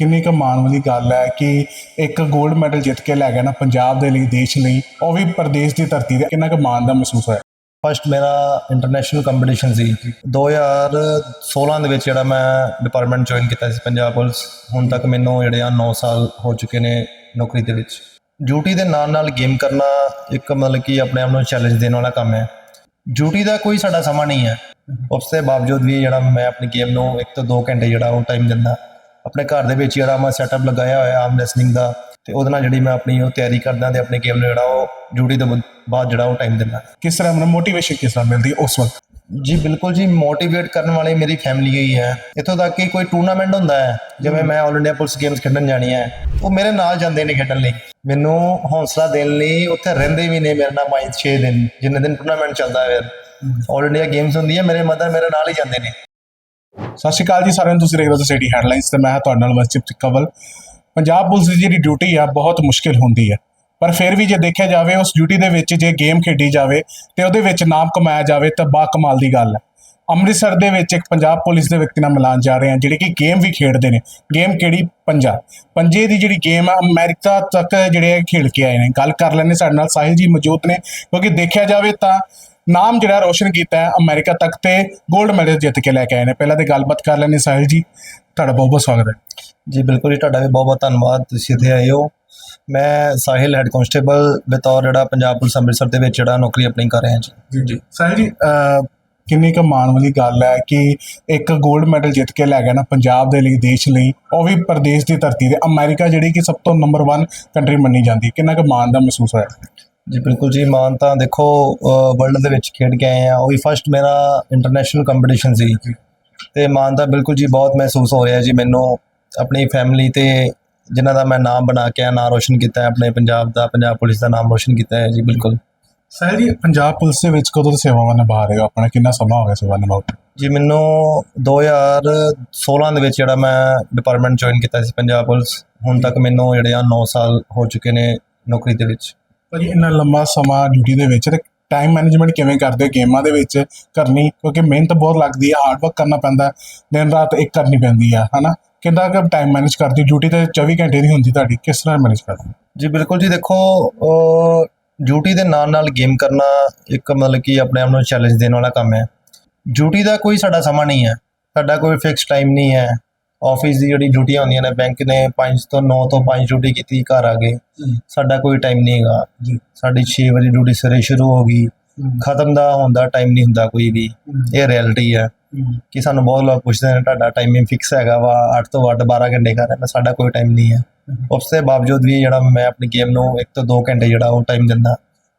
ਕਿੰਨੀ ਕੁ ਮਾਣ ਵਾਲੀ ਗੱਲ ਹੈ ਕਿ ਇੱਕ 골ਡ ਮੈਡਲ ਜਿੱਤ ਕੇ ਲੈ ਗਿਆ ਨਾ ਪੰਜਾਬ ਦੇ ਲਈ ਦੇਸ਼ ਲਈ ਉਹ ਵੀ ਪ੍ਰਦੇਸ਼ ਦੀ ਧਰਤੀ ਤੇ ਕਿੰਨਾ ਕੁ ਮਾਣ ਦਾ ਮਹਿਸੂਸ ਹੋਇਆ? ਫਸਟ ਮੇਰਾ ਇੰਟਰਨੈਸ਼ਨਲ ਕੰਪੀਟੀਸ਼ਨ ਸੀ। 2016 ਦੇ ਵਿੱਚ ਜਿਹੜਾ ਮੈਂ ਡਿਪਾਰਟਮੈਂਟ ਜੁਆਇਨ ਕੀਤਾ ਸੀ ਪੰਜਾਬ ਪੁਲਿਸ ਹੁਣ ਤੱਕ ਮੈਨੂੰ ਜਿਹੜੇ ਆ 9 ਸਾਲ ਹੋ ਚੁੱਕੇ ਨੇ ਨੌਕਰੀ ਦੇ ਵਿੱਚ। ਡਿਊਟੀ ਦੇ ਨਾਲ ਨਾਲ ਗੇਮ ਕਰਨਾ ਇੱਕ ਮਤਲਬ ਕਿ ਆਪਣੇ ਆਪ ਨੂੰ ਚੈਲੰਜ ਦੇਣ ਵਾਲਾ ਕੰਮ ਹੈ। ਡਿਊਟੀ ਦਾ ਕੋਈ ਸਾਡਾ ਸਮਾਂ ਨਹੀਂ ਹੈ। ਉਸ ਦੇ ਬਾਵਜੂਦ ਵੀ ਜਿਹੜਾ ਮੈਂ ਆਪਣੀ ਗੇਮ ਨੂੰ ਇੱਕ ਤੋਂ 2 ਘੰਟੇ ਜਿਹੜਾ ਉਹ ਟਾਈਮ ਦਿੰਦਾ। ਆਪਣੇ ਘਰ ਦੇ ਵਿੱਚ ਜਿਹੜਾ ਮੈਂ ਸੈਟਅਪ ਲਗਾਇਆ ਹੋਇਆ ਆਮ ਰੈਸਲਿੰਗ ਦਾ ਤੇ ਉਹਦੇ ਨਾਲ ਜਿਹੜੀ ਮੈਂ ਆਪਣੀ ਉਹ ਤਿਆਰੀ ਕਰਦਾ ਤੇ ਆਪਣੀ ਗੇਮ ਨੂੰ ਜਿਹੜਾ ਉਹ ਡਿਊਟੀ ਤੋਂ ਬਾਅਦ ਜਿਹੜਾ ਉਹ ਟਾਈਮ ਦਿੰਦਾ। ਕਿਸ ਤਰ੍ਹਾਂ ਮਨ ਮੋਟੀਵੇਸ਼ਨ ਕਿਸ ਤਰ੍ਹਾਂ ਮਿਲਦੀ ਹੈ ਉਸ ਵਕਤ? ਜੀ ਬਿਲਕੁਲ ਜੀ ਮੋਟੀਵੇਟ ਕਰਨ ਵਾਲੀ ਮੇਰੀ ਫੈਮਿਲੀ ਹੀ ਹੈ। ਇੱਥੋਂ ਤੱਕ ਕਿ ਕੋਈ ਟੂਰਨਾਮੈਂਟ ਹੁੰਦਾ ਹੈ ਜਿਵੇਂ ਮੈਂ ਆਲ ਇੰਡੀਆ ਪੁਲਿਸ ਗੇਮਸ ਖੇਡਣ ਜਾਣੀ ਹੈ ਉਹ ਮੇਰੇ ਨਾਲ ਜਾਂਦੇ ਨੇ ਖੇਡਣ ਲਈ। ਮੈਨੂੰ ਹੌਸਲਾ ਦੇਣ ਲਈ ਉੱਥੇ ਰਹਿੰਦੇ ਵੀ ਨੇ ਮੇਰੇ ਨਾਲ ਮਾਈਂਡ 6 ਦਿਨ ਜਿੰਨੇ ਦਿਨ ਟੂਰਨਾਮੈਂਟ ਚੱਲਦਾ ਹੈ। ਆਲ ਇੰਡੀਆ ਗੇਮਸ ਹੁੰਦੀ ਹੈ ਮੇਰੇ ਮਦਰ ਮੇਰੇ ਨਾਲ ਹੀ ਜਾਂਦੇ ਨੇ। ਸਤਿ ਸ਼੍ਰੀ ਅਕਾਲ ਜੀ ਸਾਰਿਆਂ ਨੂੰ, ਤੁਸੀਂ ਦੇਖ ਰਹੇ ਹੋ ਸਿਟੀ ਹੈਡਲਾਈਨਸ ਤੇ ਮੈਂ ਹਾਂ ਤੁਹਾਡੇ ਨਾਲ ਵਸਿਪ ਕਵਲ ਪੰਜਾਬ ਪੁਲਿਸ ਦੀ ਜਿਹੜੀ ਡਿਊਟੀ ਆ, ਬਹੁਤ ਮੁਸ਼ਕਿਲ ਹੁੰਦੀ ਹੈ ਪਰ ਫਿਰ ਵੀ ਜੇ ਦੇਖਿਆ ਜਾਵੇ, ਉਸ ਡਿਊਟੀ ਦੇ ਵਿੱਚ ਜੇ ਗੇਮ ਖੇਡੀ ਜਾਵੇ ਤੇ ਉਹਦੇ ਵਿੱਚ ਨਾਮ ਕਮਾਇਆ ਜਾਵੇ ਤਾਂ ਬਾ ਕਮਾਲ ਦੀ ਗੱਲ ਹੈ ਅੰਮ੍ਰਿਤਸਰ ਦੇ ਵਿੱਚ ਇੱਕ ਪੰਜਾਬ ਪੁਲਿਸ ਦੇ ਵਿਅਕਤੀ ਨਾਲ ਮਿਲਾਨ ਜਾ ਰਹੇ ਹਾਂ ਜਿਹੜੇ ਕਿ ਗੇਮ ਵੀ ਖੇਡਦੇ ਨੇ। ਗੇਮ ਕਿਹੜੀ? ਪੰਜਾ। ਪੰਜੇ ਦੀ ਜਿਹੜੀ ਗੇਮ ਆ, ਅਮਰੀਕਾ ਤੱਕ ਜਿਹੜੇ ਖੇਡ ਕੇ ਆਏ ਨੇ। ਗੱਲ ਕਰ ਲੈਣੇ ਸਾਡੇ ਨਾਲ ਸਾਹਿਲ ਜੀ ਮੌਜੂਦ ਨੇ। ਕਿਉਂਕਿ ਦੇਖਿਆ ਜਾਵੇ ਤਾਂ ਨਾਮ ਜਿਹੜਾ ਰੋਸ਼ਨ ਕੀਤਾ ਹੈ ਅਮਰੀਕਾ ਤੱਕ ਤੇ 골ਡ ਮੈਡਲ ਜਿੱਤ ਕੇ ਲੈ ਕੇ ਆਏ ਨੇ। ਪਹਿਲਾਂ ਤੇ ਗੱਲਬਾਤ ਕਰ ਲੈਣੇ ਸਾਹਿਲ ਜੀ। ਤੁਹਾਡਾ ਬਹੁਤ ਬਹੁਤ ਸਵਾਗਤ ਹੈ। ਜੀ ਬਿਲਕੁਲ ਜੀ ਤੁਹਾਡਾ ਵੀ ਬਹੁਤ ਬਹੁਤ ਧੰਨਵਾਦ। ਤੁਸੀਂ ਇੱਥੇ ਆਏ ਹੋ। ਮੈਂ ਸਾਹਿਲ ਹੈਡ ਕਾਂਸਟੇਬਲ ਬਤੌਰ ਜਿਹੜਾ ਪੰਜਾਬ ਪੁਲਿਸ ਅੰਮ੍ਰਿਤਸਰ ਦੇ ਵਿੱਚ ਜਿਹੜਾ ਨੌਕਰੀ ਆਪਣੀ ਕਰ ਰਿਹਾ ਜੀ। ਜੀ ਜੀ। ਸਾਹਿਲ ਜੀ ਕਿੰਨੀ ਕੁ ਮਾਣ ਵਾਲੀ ਗੱਲ ਹੈ ਕਿ ਇੱਕ 골ਡ ਮੈਡਲ ਜਿੱਤ ਕੇ ਲੈ ਗਿਆ ਨਾ ਪੰਜਾਬ ਦੇ ਲਈ ਦੇਸ਼ ਲਈ ਉਹ ਵੀ ਪ੍ਰਦੇਸ਼ ਦੀ ਧਰਤੀ ਤੇ। ਅਮਰੀਕਾ ਜਿਹੜੀ ਕਿ ਸਭ ਤੋਂ ਨੰਬਰ 1 ਕੰਟਰੀ ਮੰਨੀ ਜਾਂਦੀ। ਕਿੰਨਾ ਕੁ ਮਾਣ ਦਾ ਮਹਿਸੂਸ ਹੋਇਆ? ਜੀ ਬਿਲਕੁਲ ਜੀ ਮਾਨ ਤਾਂ ਦੇਖੋ ਵਰਲਡ ਦੇ ਵਿੱਚ ਖੇਡ ਕੇ ਆਏ ਆ। ਉਹ ਵੀ ਫਸਟ ਮੇਰਾ ਇੰਟਰਨੈਸ਼ਨਲ ਕੰਪੀਟੀਸ਼ਨ ਸੀ। ਤੇ ਮਾਨ ਤਾਂ ਬਿਲਕੁਲ ਜੀ ਬਹੁਤ ਮਹਿਸੂਸ ਹੋ ਰਿਹਾ ਜੀ ਮੈਨੂੰ। ਆਪਣੀ ਫੈਮਿਲੀ ਤੇ ਜਿਨ੍ਹਾਂ ਦਾ ਮੈਂ ਨਾਮ ਬਣਾ ਕੇ ਆ ਨਾਮ ਰੋਸ਼ਨ ਕੀਤਾ ਹੈ ਆਪਣੇ ਪੰਜਾਬ ਦਾ ਪੰਜਾਬ ਪੁਲਿਸ ਦਾ ਨਾਮ ਰੋਸ਼ਨ ਕੀਤਾ ਹੈ ਜੀ ਬਿਲਕੁਲ। ਸਾਹਿਲ ਜੀ ਪੰਜਾਬ ਪੁਲਿਸ ਦੇ ਵਿੱਚ ਕਦੋਂ ਤੋਂ ਸੇਵਾਵਾਂ ਨਿਭਾ ਰਹੇ ਹੋ? ਆਪਣਾ ਕਿੰਨਾ ਸਮਾਂ ਹੋ ਗਿਆ ਸੇਵਾ ਨਿਭਾਉਂਦੇ ਜੀ ਮੈਨੂੰ 2016 ਦੇ ਵਿੱਚ ਜਿਹੜਾ ਮੈਂ ਡਿਪਾਰਟਮੈਂਟ ਜੁਆਇਨ ਕੀਤਾ ਸੀ ਪੰਜਾਬ ਪੁਲਿਸ। ਹੁਣ ਤੱਕ ਮੈਨੂੰ ਜਿਹੜੇ ਆ 9 ਸਾਲ ਹੋ ਚੁੱਕੇ ਨੇ ਨੌਕਰੀ ਦੇ ਵਿੱਚ। ਭਾਜੀ ਇੰਨਾ ਲੰਮਾ ਸਮਾਂ ਡਿਊਟੀ ਦੇ ਵਿੱਚ ਤੇ ਟਾਈਮ ਮੈਨੇਜਮੈਂਟ ਕਿਵੇਂ ਕਰਦੇ ਹੋ? ਗੇਮਾਂ ਦੇ ਵਿੱਚ ਕਰਨੀ, ਕਿਉਂਕਿ ਮਿਹਨਤ ਬਹੁਤ ਲੱਗਦੀ ਹੈ ਹਾਰਡ ਵਰਕ ਕਰਨਾ ਪੈਂਦਾ, ਦਿਨ ਰਾਤ ਇੱਕ ਕਰਨੀ ਪੈਂਦੀ ਆ, ਹਨਾ? ਕਿੰਨਾ ਕੁ ਟਾਈਮ ਮੈਨੇਜ ਕਰਦੀ? ਡਿਊਟੀ ਤੇ 24 ਘੰਟੇ ਦੀ ਹੁੰਦੀ ਤੁਹਾਡੀ, ਕਿਸ ਤਰ੍ਹਾਂ ਮੈਨੇਜ ਕਰਦੇ? ਜੀ, ਬਿਲਕੁਲ ਜੀ, ਦੇਖੋ ਡਿਊਟੀ ਦੇ ਨਾਲ ਨਾਲ ਗੇਮ ਕਰਨਾ ਇੱਕ ਮਤਲਬ ਕਿ ਆਪਣੇ ਆਪ ਨੂੰ ਚੈਲੰਜ ਦੇਣ ਵਾਲਾ ਕੰਮ ਹੈ। ਡਿਊਟੀ ਦਾ ਕੋਈ ਸਾਡਾ ਸਮਾਂ ਨਹੀਂ ਹੈ, ਸਾਡਾ ਕੋਈ ਫਿਕਸ ਟਾਈਮ ਨਹੀਂ ਹੈ। ਆਫਿਸ ਦੀ ਜਿਹੜੀ ਡਿਊਟੀਆਂ ਹੁੰਦੀਆਂ ਨੇ ਬੈਂਕ ਨੇ 5 ਤੋਂ 9 ਤੋਂ 5 ਡਿਊਟੀ ਕੀਤੀ ਘਰ ਆ ਗਏ ਸਾਡਾ ਕੋਈ ਟਾਈਮ ਨਹੀਂ ਹੈਗਾ। ਸਾਡੀ 6 ਵਜੇ ਡਿਊਟੀ ਸਵੇਰੇ ਸ਼ੁਰੂ ਹੋ ਗਈ। ਖਤਮ ਦਾ ਹੋਣ ਦਾ ਟਾਈਮ ਨਹੀਂ ਹੁੰਦਾ ਕੋਈ ਵੀ। ਇਹ ਰਿਐਲਿਟੀ ਹੈ। ਕਿ ਸਾਨੂੰ ਬਹੁਤ ਲੋਕ ਪੁੱਛਦੇ ਨੇ ਤੁਹਾਡਾ ਟਾਈਮਿੰਗ ਫਿਕਸ ਹੈਗਾ ਵਾ 8 ਤੋਂ 8 12 ਘੰਟੇ ਕਰ ਰਿਹਾ ਸਾਡਾ ਕੋਈ ਟਾਈਮ ਨਹੀਂ ਹੈ। ਉਸ ਦੇ ਬਾਵਜੂਦ ਵੀ ਜਿਹੜਾ ਮੈਂ ਆਪਣੀ ਗੇਮ ਨੂੰ ਇੱਕ ਤੋਂ 2 ਘੰਟੇ ਜਿਹੜਾ ਉਹ ਟਾਈਮ ਦਿੰਦਾ।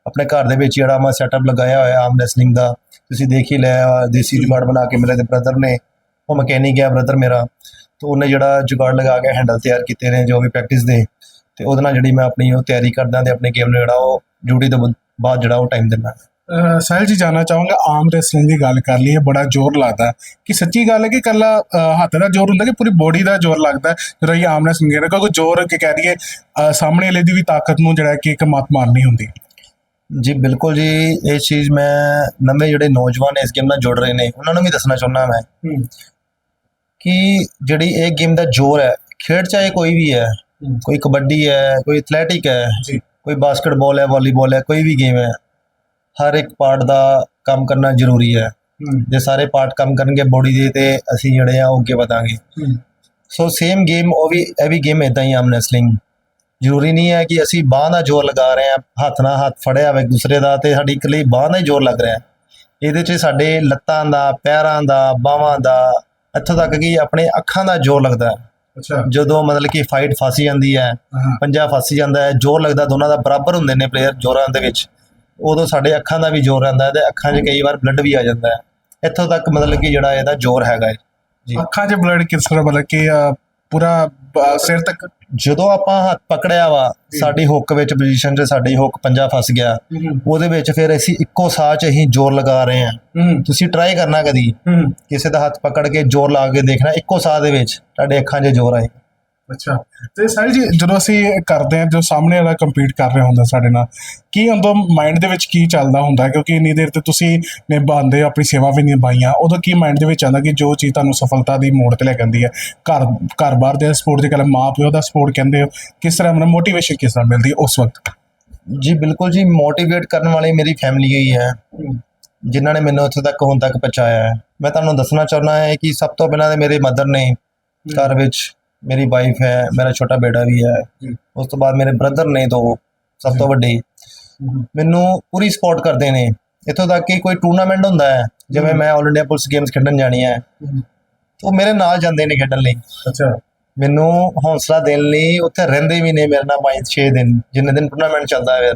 ਆਪਣੇ ਘਰ ਦੇ ਵਿੱਚ ਜਿਹੜਾ ਮੈਂ ਸੈਟਅਪ ਲਗਾਇਆ ਹੋਇਆ ਆਮ ਰੈਸਲਿੰਗ ਦਾ ਤੁਸੀਂ ਦੇਖ ਹੀ ਲਿਆ ਦੇਸੀ ਜੁਗਾੜ ਬਣਾ ਕੇ ਮੇਰੇ ਦੇ ਬ੍ਰਦਰ ਨੇ ਉਹ ਮਕੈਨਿਕ ਹੈ ਬ੍ਰਦਰ ਮੇਰਾ। ਤੇ ਉਹਨੇ ਜਿਹੜਾ ਜੁਗਾੜ ਲਗਾ ਕੇ ਹੈਂਡਲ ਤਿਆਰ ਕੀਤੇ ਨੇ ਜੋ ਵੀ ਪ੍ਰੈਕਟਿਸ ਦੇ। ਤੇ ਉਹਦੇ ਨਾਲ ਜਿਹੜੀ ਮੈਂ ਆਪਣੀ ਉਹ ਤਿਆਰੀ ਕਰਦਾ ਤੇ ਆਪਣੀ ਗੇਮ ਨੂੰ ਜਿਹੜਾ ਉਹ ਡਿਊਟੀ ਤੋਂ ਬਾਅਦ ਜਿਹੜਾ ਉਹ ਟਾਈਮ ਦਿੰਦਾ। ਸਾਹਿਲ ਜੀ ਜਾਨਣਾ ਚਾਹੂੰਗਾ ਆਮ ਰੈਸਲਿੰਗ ਦੀ ਗੱਲ ਕਰ ਲਈਏ ਬੜਾ ਜ਼ੋਰ ਲੱਗਦਾ। ਕਿ ਸੱਚੀ ਗੱਲ ਹੈ ਕਿ ਕੱਲਾ ਹੱਥ ਦਾ ਜ਼ੋਰ ਹੁੰਦਾ ਕਿ ਪੂਰੀ ਬੋਡੀ ਦਾ ਜ਼ੋਰ ਲੱਗਦਾ ਜਦੋਂ ਇਹ ਆਮ ਰੈਸਲਿੰਗ ਹੈ ਕਿਉਂਕਿ ਜ਼ੋਰ ਕਿ ਕਹਿ ਦਈਏ ਸਾਹਮਣੇ ਵਾਲੇ ਦੀ ਵੀ ਤਾਕਤ ਨੂੰ ਜਿਹੜਾ ਕਿ ਇੱਕ ਮੱਤ ਮਾਰਨੀ ਹੁੰਦੀ। ਜੀ ਬਿਲਕੁਲ ਜੀ ਇਹ ਚੀਜ਼ ਮੈਂ ਨਵੇਂ ਜਿਹੜੇ ਨੌਜਵਾਨ ਇਸ ਗੇਮ ਨਾਲ ਜੁੜ ਰਹੇ ਨੇ ਉਹਨਾਂ ਨੂੰ ਵੀ ਦੱਸਣਾ ਚਾਹੁੰਦਾ ਮੈਂ। ਕਿ ਜਿਹੜੀ ਇਹ ਗੇਮ ਦਾ ਜ਼ੋਰ ਹੈ ਖੇਡ ਚਾਹੇ ਕੋਈ ਵੀ ਹੈ ਕੋਈ ਕਬੱਡੀ ਹੈ ਕੋਈ ਐਥਲੈਟਿਕ ਹੈ ਜੀ। ਕੋਈ ਬਾਸਕਟਬਾਲ ਹੈ ਵਾਲੀਬਾਲ ਹੈ ਕੋਈ ਵੀ ਗੇਮ ਹੈ ਹਰ ਇੱਕ ਪਾਰਟ ਦਾ ਕੰਮ ਕਰਨਾ ਜ਼ਰੂਰੀ ਹੈ। ਜੇ ਸਾਰੇ ਪਾਰਟ ਕੰਮ ਕਰਨਗੇ ਬੋਡੀ ਦੇ ਤੇ ਅਸੀਂ ਜਿਹੜੇ ਆ ਉਹ ਅੱਗੇ ਵਧਾਂਗੇ। ਸੋ ਸੇਮ ਗੇਮ ਉਹ ਵੀ ਇਹ ਵੀ ਗੇਮ ਇਦਾਂ ਹੀ ਆਮ ਰੈਸਲਿੰਗ ਜ਼ਰੂਰੀ ਨਹੀਂ ਹੈ ਕਿ ਅਸੀਂ ਬਾਹ ਦਾ ਜ਼ੋਰ ਲਗਾ ਰਹੇ ਹਾਂ ਹੱਥ ਨਾਲ ਹੱਥ ਫੜਿਆ ਹੋਵੇ ਦੂਸਰੇ ਦਾ ਤੇ ਸਾਡੀ ਇਕੱਲੀ ਬਾਹ ਦਾ ਹੀ ਜ਼ੋਰ ਲੱਗ ਰਿਹਾ। ਹੈ ਇਹਦੇ 'ਚ ਸਾਡੇ ਲੱਤਾਂ ਦਾ ਪੈਰਾਂ ਦਾ ਬਾਹਾਂ ਦਾ ਇੱਥੋਂ ਤੱਕ ਕਿ ਆਪਣੇ ਅੱਖਾਂ ਦਾ ਜ਼ੋਰ ਲੱਗਦਾ ਹੈ। ਅੱਛਾ। ਜਦੋਂ ਮਤਲਬ ਕਿ ਫਾਈਟ ਫਸ ਜਾਂਦੀ ਹੈ ਪੰਜਾ ਫਸ ਜਾਂਦਾ ਹੈ ਜ਼ੋਰ ਲੱਗਦਾ ਦੋਨਾਂ ਦਾ ਬਰਾਬਰ ਹੁੰਦੇ ਨੇ ਪਲੇਅਰ ਜ਼ੋਰਾਂ ਦੇ ਵਿੱਚ। ਉਦੋਂ ਸਾਡੇ ਅੱਖਾਂ ਦਾ ਵੀ ਜ਼ੋਰ ਰਹਿੰਦਾ ਹੈ ਤੇ ਅੱਖਾਂ 'ਚ ਕਈ ਵਾਰ ਬਲੱਡ ਵੀ ਆ ਜਾਂਦਾ ਹੈ। ਇੱਥੋਂ ਤੱਕ ਮਤਲਬ ਕਿ ਜਿਹੜਾ ਇਹਦਾ ਜ਼ੋਰ ਹੈਗਾ ਹੈ। ਜੀ। ਅੱਖਾਂ 'ਚ ਬਲੱਡ ਕਿਸ ਤਰ੍ਹਾਂ ਮਤਲਬ ਕਿ ਪੂਰਾ ਸਿਰ ਤੱਕ ਜਦੋਂ ਆਪਾਂ ਹੱਥ ਪਕੜਿਆ ਵਾ ਸਾਡੀ ਹੁੱਕ ਵਿੱਚ ਪੋਜੀਸ਼ਨ 'ਚ ਸਾਡੀ ਹੁੱਕ ਪੰਜਾ ਫਸ ਗਿਆ। ਉਹਦੇ ਵਿੱਚ ਫਿਰ ਅਸੀਂ ਇੱਕੋ ਸਾਹ 'ਚ ਅਸੀਂ ਜ਼ੋਰ ਲਗਾ ਰਹੇ ਹਾਂ। ਹੂੰ। ਤੁਸੀਂ ਟਰਾਈ ਕਰਨਾ ਕਦੀ। ਕਿਸੇ ਦਾ ਹੱਥ ਪਕੜ ਕੇ ਜ਼ੋਰ ਲਾ ਕੇ ਦੇਖਣਾ ਇੱਕੋ ਸਾਹ ਦੇ ਵਿੱਚ ਤੁਹਾਡੇ ਅੱਖਾਂ 'ਚ ਜ਼ੋਰ ਆਏ। ਅੱਛਾ। ਤੇ ਸਾਹਿਲ ਜੀ, ਜਦੋਂ ਅਸੀਂ ਕਰਦੇ ਹਾਂ ਜੋ ਸਾਹਮਣੇ ਵਾਲਾ ਕੰਪੀਟ ਕਰ ਰਿਹਾ ਹੁੰਦਾ ਸਾਡੇ ਨਾਲ, ਕੀ ਹੁੰਦਾ ਮਾਈਂਡ ਦੇ ਵਿੱਚ ਕੀ ਚੱਲਦਾ ਹੁੰਦਾ? ਕਿਉਂਕਿ ਇੰਨੀ ਦੇਰ ਤੇ ਤੁਸੀਂ ਨਿਭਾਉਂਦੇ ਆਪਣੀ ਸੇਵਾ ਵੀ ਨਿਭਾਈਆਂ, ਉਦੋਂ ਕੀ ਮਾਈਂਡ ਦੇ ਵਿੱਚ ਆਉਂਦਾ ਕਿ ਜੋ ਚੀਜ਼ ਤੁਹਾਨੂੰ ਸਫਲਤਾ ਦੀ ਮੋੜ ਤੇ ਲੈ ਕੇ ਹੈ? ਘਰ ਘਰ-ਬਾਰ ਦੇ ਸਪੋਰਟ ਦੀ ਗੱਲ ਮਾਂ ਪਿਓ ਦਾ ਸਪੋਰਟ ਕਹਿੰਦੇ ਹੋ, ਕਿਸ ਤਰ੍ਹਾਂ ਮਨ ਮੋਟੀਵੇਸ਼ਨ ਕਿਸ ਤਰ੍ਹਾਂ ਮਿਲਦੀ ਉਸ ਵਕਤ? ਜੀ, ਬਿਲਕੁਲ ਜੀ ਮੋਟੀਵੇਟ ਕਰਨ ਵਾਲੀ ਮੇਰੀ ਫੈਮਿਲੀ ਹੀ ਹੈ। ਜਿਨ੍ਹਾਂ ਨੇ ਮੈਨੂੰ ਇੱਥੇ ਤੱਕ, ਹੁਣ ਤੱਕ ਪਹੁੰਚਾਇਆ ਹੈ। ਮੈਂ ਤੁਹਾਨੂੰ ਦੱਸਣਾ ਚਾਹੁੰਦਾ ਹਾਂ ਕਿ ਸਭ ਤੋਂ ਪਹਿਲਾਂ ਤੇ ਮੇਰੇ ਮਦਰ ਨੇ ਘਰ ਵਿੱਚ ਮੇਰੀ ਵਾਈਫ ਹੈ ਮੇਰਾ ਛੋਟਾ ਬੇਟਾ ਵੀ ਹੈ। ਉਸ ਤੋਂ ਬਾਅਦ ਮੇਰੇ ਬ੍ਰਦਰ ਨੇ ਦੋ ਸਭ ਤੋਂ ਵੱਡੇ। ਮੈਨੂੰ ਪੂਰੀ ਸਪੋਰਟ ਕਰਦੇ ਨੇ। ਇੱਥੋਂ ਤੱਕ ਕਿ ਕੋਈ ਟੂਰਨਾਮੈਂਟ ਹੁੰਦਾ ਹੈ ਜਿਵੇਂ। ਮੈਂ ਆਲ ਇੰਡੀਆ ਪੁਲਿਸ ਗੇਮਸ ਖੇਡਣ ਜਾਣੀ ਹੈ ਉਹ ਮੇਰੇ ਨਾਲ ਜਾਂਦੇ ਨੇ ਖੇਡਣ ਲਈ। ਅੱਛਾ। ਮੈਨੂੰ ਹੌਸਲਾ ਦੇਣ ਲਈ ਉੱਥੇ ਰਹਿੰਦੇ ਵੀ ਨੇ ਮੇਰੇ ਨਾਲ 5-6 ਦਿਨ ਜਿੰਨੇ ਦਿਨ ਟੂਰਨਾਮੈਂਟ ਚੱਲਦਾ ਹੈ।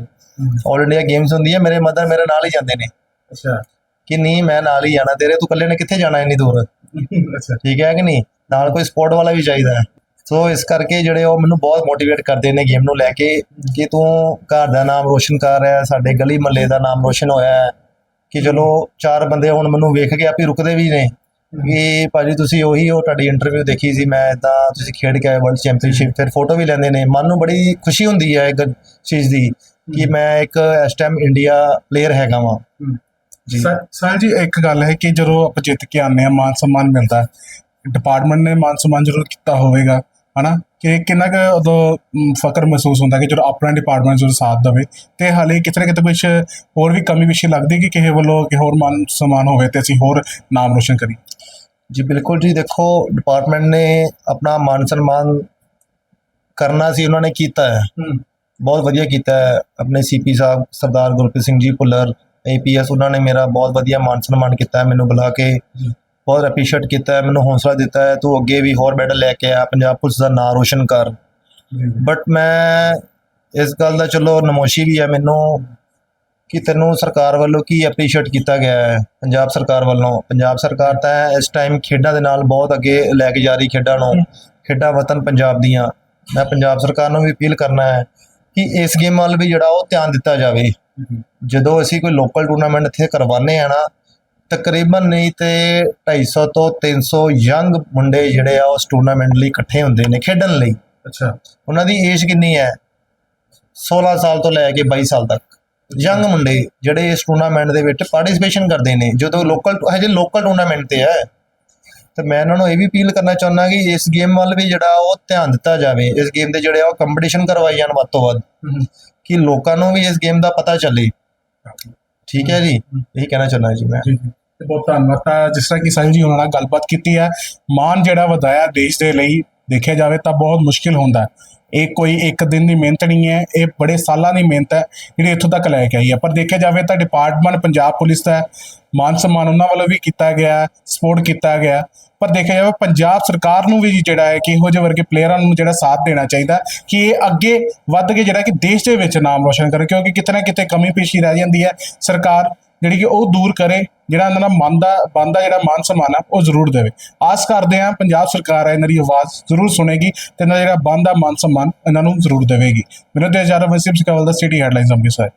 ਆਲ ਇੰਡੀਆ ਗੇਮਸ ਹੁੰਦੀ ਹੈ ਮੇਰੇ ਮਦਰ ਮੇਰੇ ਨਾਲ ਹੀ ਜਾਂਦੇ ਨੇ। ਅੱਛਾ। ਕਿ ਨਹੀਂ ਮੈਂ ਨਾਲ ਹੀ ਜਾਣਾ ਤੇਰੇ ਤੂੰ ਇਕੱਲੇ ਨੇ ਕਿੱਥੇ ਜਾਣਾ ਇੰਨੀ ਦੂਰ? ਅੱਛਾ। ਠੀਕ ਹੈ ਕਿ ਨਹੀਂ? ਨਾਲ ਕੋਈ ਸਪੋਰਟ ਵਾਲਾ ਵੀ ਚਾਹੀਦਾ ਹੈ। ਸੋ ਇਸ ਕਰਕੇ ਜਿਹੜੇ ਉਹ ਮੈਨੂੰ ਬਹੁਤ ਮੋਟੀਵੇਟ ਕਰਦੇ ਨੇ ਗੇਮ ਨੂੰ ਲੈ ਕੇ ਕਿ ਤੂੰ ਘਰ ਦਾ ਨਾਮ ਰੋਸ਼ਨ ਕਰ ਰਿਹਾ ਸਾਡੇ ਗਲੀ ਮਹੱਲੇ ਦਾ ਨਾਮ ਰੋਸ਼ਨ ਹੋਇਆ ਹੈ ਕਿ ਚਲੋ ਚਾਰ ਬੰਦੇ ਹੁਣ ਮੈਨੂੰ ਵੇਖ ਕੇ ਆਪੇ ਰੁਕਦੇ ਵੀ ਨੇ ਕਿ ਭਾਜੀ ਤੁਸੀਂ ਉਹੀ ਹੋ ਤੁਹਾਡੀ ਇੰਟਰਵਿਊ ਦੇਖੀ ਸੀ ਮੈਂ ਇਦਾਂ ਤੁਸੀਂ ਖੇਡ ਕੇ ਆਏ ਵਰਲਡ ਚੈਂਪੀਅਨਸ਼ਿਪ ਫਿਰ ਫੋਟੋ ਵੀ ਲੈਂਦੇ ਨੇ। ਮਨ ਨੂੰ ਬੜੀ ਖੁਸ਼ੀ ਹੁੰਦੀ ਹੈ ਇੱਕ ਚੀਜ਼ ਦੀ ਕਿ ਮੈਂ ਇੱਕ ਇਸ ਟਾਈਮ ਇੰਡੀਆ ਪਲੇਅਰ ਹੈਗਾ ਵਾਂ। ਜੀ। ਸਾਹਿਲ ਜੀ ਇੱਕ ਗੱਲ ਹੈ ਕਿ ਜਦੋਂ ਆਪਾਂ ਜਿੱਤ ਕੇ ਆਉਂਦੇ ਆ ਮਾਨ ਸਨਮਾਨ ਮਿਲਦਾ ਡਿਪਾਰਟਮੈਂਟ ਨੇ ਮਾਨ ਸਨਮਾਨ ਜ਼ਰੂਰ ਕੀਤਾ ਹੋਵੇਗਾ ਹਨਾ? ਕਿ ਕਿੰਨਾ ਕੁ ਉਦੋਂ ਮ, ਫਖਰ ਮਹਿਸੂਸ ਹੁੰਦਾ ਕਿ ਜਦੋਂ ਆਪਣਾ ਡਿਪਾਰਟਮੈਂਟ ਜਦੋਂ ਸਾਥ ਦੇਵੇ। ਤੇ ਹਾਲੇ ਕਿਤੇ ਨਾ ਕਿਤੇ ਕੁਝ ਹੋਰ ਵੀ ਕਮੀ ਵਿਸ਼ੇ ਲੱਗਦੀ ਕਿ ਕਿਸੇ ਵੱਲੋਂ ਕਿ ਹੋਰ ਮਾਨ ਸਨਮਾਨ ਹੋਵੇ ਤੇ ਅਸੀਂ ਹੋਰ ਨਾਮ ਰੋਸ਼ਨ ਕਰੀ ਜੀ ਬਿਲਕੁਲ ਜੀ ਦੇਖੋ ਡਿਪਾਰਟਮੈਂਟ ਨੇ ਆਪਣਾ ਮਾਨ ਸਨਮਾਨ ਕਰਨਾ ਸੀ ਉਹਨਾਂ ਨੇ ਕੀਤਾ ਹੈ। ਬਹੁਤ ਵਧੀਆ ਕੀਤਾ ਹੈ। ਆਪਣੇ ਸੀਪੀ ਸਾਹਿਬ ਸਰਦਾਰ ਗੁਰਪ੍ਰੀਤ ਸਿੰਘ ਜੀ ਭੁੱਲਰ ਏਪੀਐਸ ਉਹਨਾਂ ਨੇ ਮੇਰਾ ਬਹੁਤ ਵਧੀਆ ਮਾਨ ਸਨਮਾਨ ਕੀਤਾ ਹੈ ਮੈਨੂੰ ਬੁਲਾ ਕੇ। ਬਹੁਤ ਐਪਰੀਸ਼ੀਏਟ ਕੀਤਾ ਹੈ, ਮੈਨੂੰ ਹੌਸਲਾ ਦਿੱਤਾ ਹੈ, ਤੂੰ ਅੱਗੇ ਵੀ ਹੋਰ ਮੈਡਲ ਲੈ ਕੇ ਆ, ਪੰਜਾਬ ਪੁਲਿਸ ਦਾ ਨਾਂ ਰੋਸ਼ਨ ਕਰ। ਬਟ ਮੈਂ ਇਸ ਗੱਲ ਦਾ ਚਲੋ ਨਮੋਸ਼ੀ ਵੀ ਹੈ ਮੈਨੂੰ ਕਿ ਤੈਨੂੰ ਸਰਕਾਰ ਵੱਲੋਂ ਕੀ ਐਪਰੀਸ਼ੀਏਟ ਕੀਤਾ ਗਿਆ ਹੈ, ਪੰਜਾਬ ਸਰਕਾਰ ਵੱਲੋਂ। ਪੰਜਾਬ ਸਰਕਾਰ ਤਾਂ ਇਸ ਟਾਈਮ ਖੇਡਾਂ ਦੇ ਨਾਲ ਬਹੁਤ ਅੱਗੇ ਲੈ ਕੇ ਜਾ ਰਹੀ ਖੇਡਾਂ ਨੂੰ, ਖੇਡਾਂ ਵਤਨ ਪੰਜਾਬ ਦੀਆਂ। ਮੈਂ ਪੰਜਾਬ ਸਰਕਾਰ ਨੂੰ ਵੀ ਅਪੀਲ ਕਰਨਾ ਹੈ ਕਿ ਇਸ ਗੇਮ ਵੱਲ ਵੀ ਜਿਹੜਾ ਉਹ ਧਿਆਨ ਦਿੱਤਾ ਜਾਵੇ। ਜਦੋਂ ਅਸੀਂ ਕੋਈ ਲੋਕਲ ਟੂਰਨਾਮੈਂਟ ਇੱਥੇ ਕਰਵਾਉਂਦੇ ਆ ਨਾ ਤਕਰੀਬਨ ਨਹੀਂ ਤੇ 250 ਤੋਂ 300 ਯੰਗ ਮੁੰਡੇ ਜਿਹੜੇ ਆ ਉਸ ਟੂਰਨਾਮੈਂਟ ਲਈ ਇਕੱਠੇ ਹੁੰਦੇ ਨੇ ਖੇਡਣ ਲਈ। ਅੱਛਾ। ਉਹਨਾਂ ਦੀ ਏਜ ਕਿੰਨੀ ਹੈ? 16 ਸਾਲ ਤੋਂ ਲੈ ਕੇ 22 ਸਾਲ ਤੱਕ। ਯੰਗ ਮੁੰਡੇ ਜਿਹੜੇ ਇਸ ਟੂਰਨਾਮੈਂਟ ਦੇ ਵਿੱਚ ਪਾਰਟਿਸਿਪੇਸ਼ਨ ਕਰਦੇ ਨੇ ਜਦੋਂ ਲੋਕਲ ਹਜੇ ਲੋਕਲ ਟੂਰਨਾਮੈਂਟ ਤੇ ਹੈ। ਤੇ ਮੈਂ ਇਹਨਾਂ ਨੂੰ ਇਹ ਵੀ ਅਪੀਲ ਕਰਨਾ ਚਾਹੁੰਦਾ ਕਿ ਇਸ ਗੇਮ ਵੱਲ ਵੀ ਜਿਹੜਾ ਉਹ ਧਿਆਨ ਦਿੱਤਾ ਜਾਵੇ। ਇਸ ਗੇਮ ਦੇ ਜਿਹੜੇ ਆ ਉਹ ਕੰਪੀਟੀਸ਼ਨ ਕਰਵਾਈ ਜਾਣ ਵੱਧ ਤੋਂ ਵੱਧ। ਕਿ ਲੋਕਾਂ ਨੂੰ ਵੀ ਇਸ ਗੇਮ ਦਾ ਪਤਾ ਚੱਲੇ। ਠੀਕ ਹੈ ਜੀ? ਇਹ ਕਹਿਣਾ ਚਾਹੁੰਦਾ ਜੀ ਮੈਂ। ਜੀ ਤੇ ਬਹੁਤ ਧੰਨਵਾਦ। ਤਾਂ ਜਿਸ ਤਰ੍ਹਾਂ ਕਿ ਸਾਹਿਲ ਜੀ ਉਹਨਾਂ ਨਾਲ ਗੱਲਬਾਤ ਕੀਤੀ ਹੈ ਮਾਨ ਜਿਹੜਾ ਵਧਾਇਆ ਦੇਸ਼ ਦੇ ਲਈ ਦੇਖਿਆ ਜਾਵੇ ਤਾਂ ਬਹੁਤ ਮੁਸ਼ਕਿਲ ਹੁੰਦਾ ਹੈ। ਇਹ ਕੋਈ ਇੱਕ ਦਿਨ ਦੀ ਮਿਹਨਤ ਨਹੀਂ ਹੈ, ਇਹ ਬੜੇ ਸਾਲਾਂ ਦੀ ਮਿਹਨਤ ਹੈ, ਜਿਹੜੀ ਇੱਥੋਂ ਤੱਕ ਲੈ ਕੇ ਆਈ ਹੈ। ਪਰ ਦੇਖਿਆ ਜਾਵੇ ਤਾਂ ਡਿਪਾਰਟਮੈਂਟ ਪੰਜਾਬ ਪੁਲਿਸ ਦਾ ਮਾਨ ਸਨਮਾਨ ਉਹਨਾਂ ਵੱਲੋਂ ਵੀ ਕੀਤਾ ਗਿਆ ਸਪੋਰਟ ਕੀਤਾ ਗਿਆ ਪਰ ਦੇਖਿਆ ਜਾਵੇ ਪੰਜਾਬ ਸਰਕਾਰ ਨੂੰ ਵੀ ਜਿਹੜਾ ਹੈ ਕਿ ਇਹੋ ਜਿਹੇ ਵਰਗੇ ਪਲੇਅਰਾਂ ਨੂੰ ਜਿਹੜਾ ਸਾਥ ਦੇਣਾ ਚਾਹੀਦਾ ਕਿ ਇਹ ਅੱਗੇ ਵੱਧ ਕੇ ਜਿਹੜਾ ਕਿ ਦੇਸ਼ ਦੇ ਵਿੱਚ ਨਾਮ ਰੋਸ਼ਨ ਕਰੇ, ਕਿਉਂਕਿ ਕਿਤੇ ਨਾ ਕਿਤੇ ਕਮੀ ਪੇਸ਼ੀ ਰਹਿ ਜਾਂਦੀ ਹੈ। ਸਰਕਾਰ ਜਿਹੜੀ ਕਿ ਉਹ ਦੂਰ ਕਰੇ, ਜਿਹੜਾ ਇਹਨਾਂ ਦਾ ਮਨ ਦਾ ਬੰਦਾ ਜਿਹੜਾ ਮਾਨ ਸਨਮਾਨ ਆ, ਉਹ ਜ਼ਰੂਰ ਦੇਵੇ। ਆਸ ਕਰਦੇ ਆ ਪੰਜਾਬ ਸਰਕਾਰ ਹੈ ਇਹਨਾਂ ਦੀ ਆਵਾਜ਼ ਜ਼ਰੂਰ ਸੁਣੇਗੀ ਤੇ ਇਹਨਾਂ ਦਾ ਜਿਹੜਾ ਬੰਦਾ ਮਾਨ ਸਨਮਾਨ ਇਹਨਾਂ ਨੂੰ ਜ਼ਰੂਰ ਦੇਵੇਗੀ। ਮੈਨੂੰ ਤੇ ਇਜਾਜ਼ਤ ਵਸੀਮ ਸਿਕਵਲ ਦਾ ਸਿਟੀ ਹੈਡਲਾਈਨਸ ਅੰਮ੍ਰਿਤਸਰ।